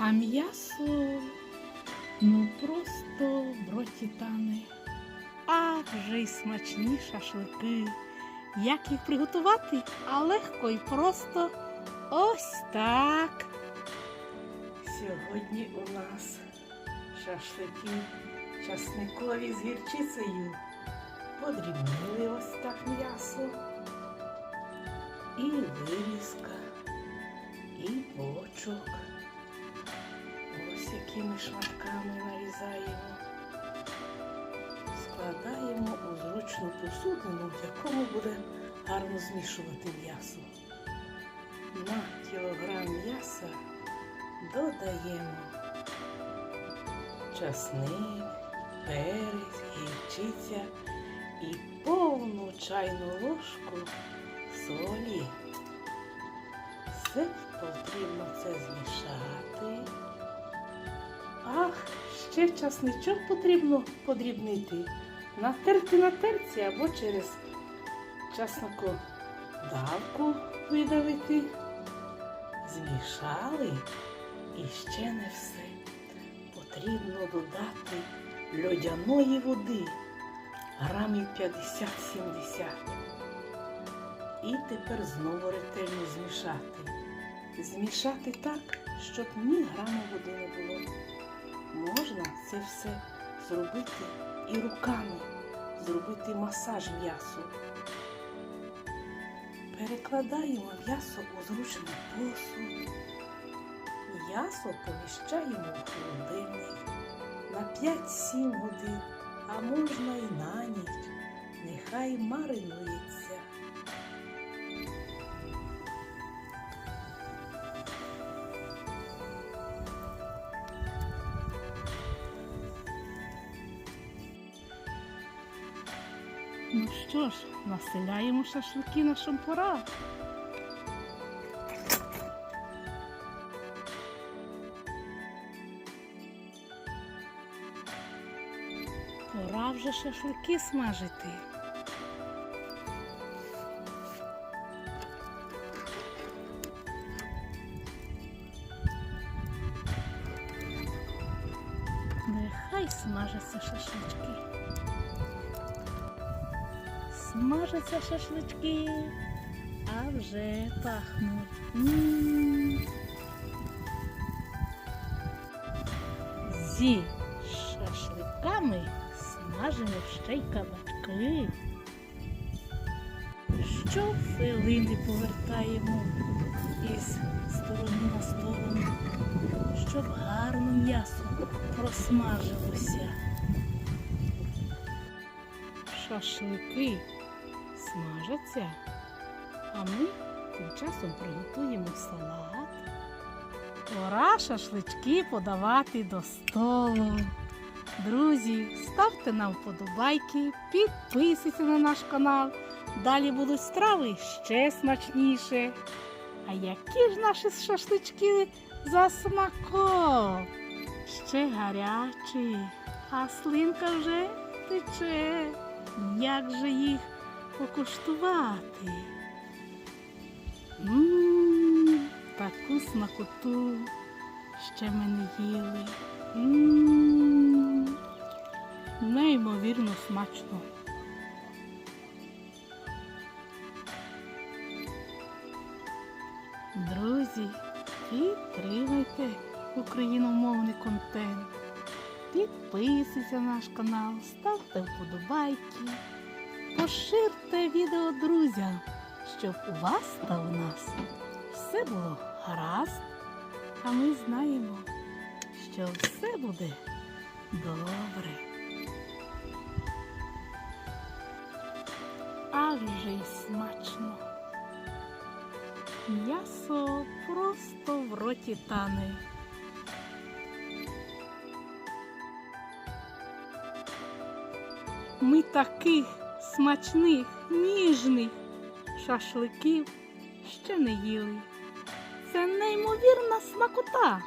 А м'ясо ну просто в роті тане. А вже й смачні шашлики. Як їх приготувати? А легко і просто ось так. Сьогодні у нас шашлики часникові з гірчицею. Подрібнили ось так м'ясо. І вирізка, Ось якими шматками нарізаємо. Складаємо у зручну посудину, в якому буде гарно змішувати м'ясо. На кілограм м'яса додаємо часник, перець, гірчиця і повну чайну ложку солі. Все потрібно це змішати. Ах, ще часничок потрібно подрібнити. Натерти на терці або через часнокодавку видавити. Змішали і ще не все. Потрібно додати льодяної води грамів 50-70. І тепер знову ретельно змішати. Змішати так, щоб ні грама води не було. Це все зробити і руками, зробити масаж м'ясу. Перекладаємо м'ясо у зручний посуд. М'ясо поміщаємо в холодильник на 5-7 годин, а можна і на ніч. Нехай маринується. Ну що ж, населяємо шашлики на шампура. Пора вже шашлики смажити. Нехай смажаться шашлички. Смажаться шашлички, а вже пахнуть. М. Зі шашликами смажимо ще й кабачки. Щохвилини повертаємо із сторони на сторону, щоб гарно м'ясо просмажилося. Шашлики смажаться, а ми тим часом приготуємо салат. Пора шашлички подавати до столу. Друзі, ставте нам вподобайки, підписуйтесь на наш канал. Далі будуть страви ще смачніше. А які ж наші шашлички за смаком? Ще гарячі, а слинка вже тече. Як же їх покуштувати? Мм, таку смакоту ще ми не їли. Мм, неймовірно смачно. Друзі, підтримайте україномовний контент. Підписуйтесь на наш канал, ставте вподобайки, поширте відео друзям, щоб у вас та у нас все було гаразд, а ми знаємо, що все буде добре. А вже й смачно. М'ясо просто в роті тане. Ми таких смачних, ніжних шашликів ще не їли. Це неймовірна смакота.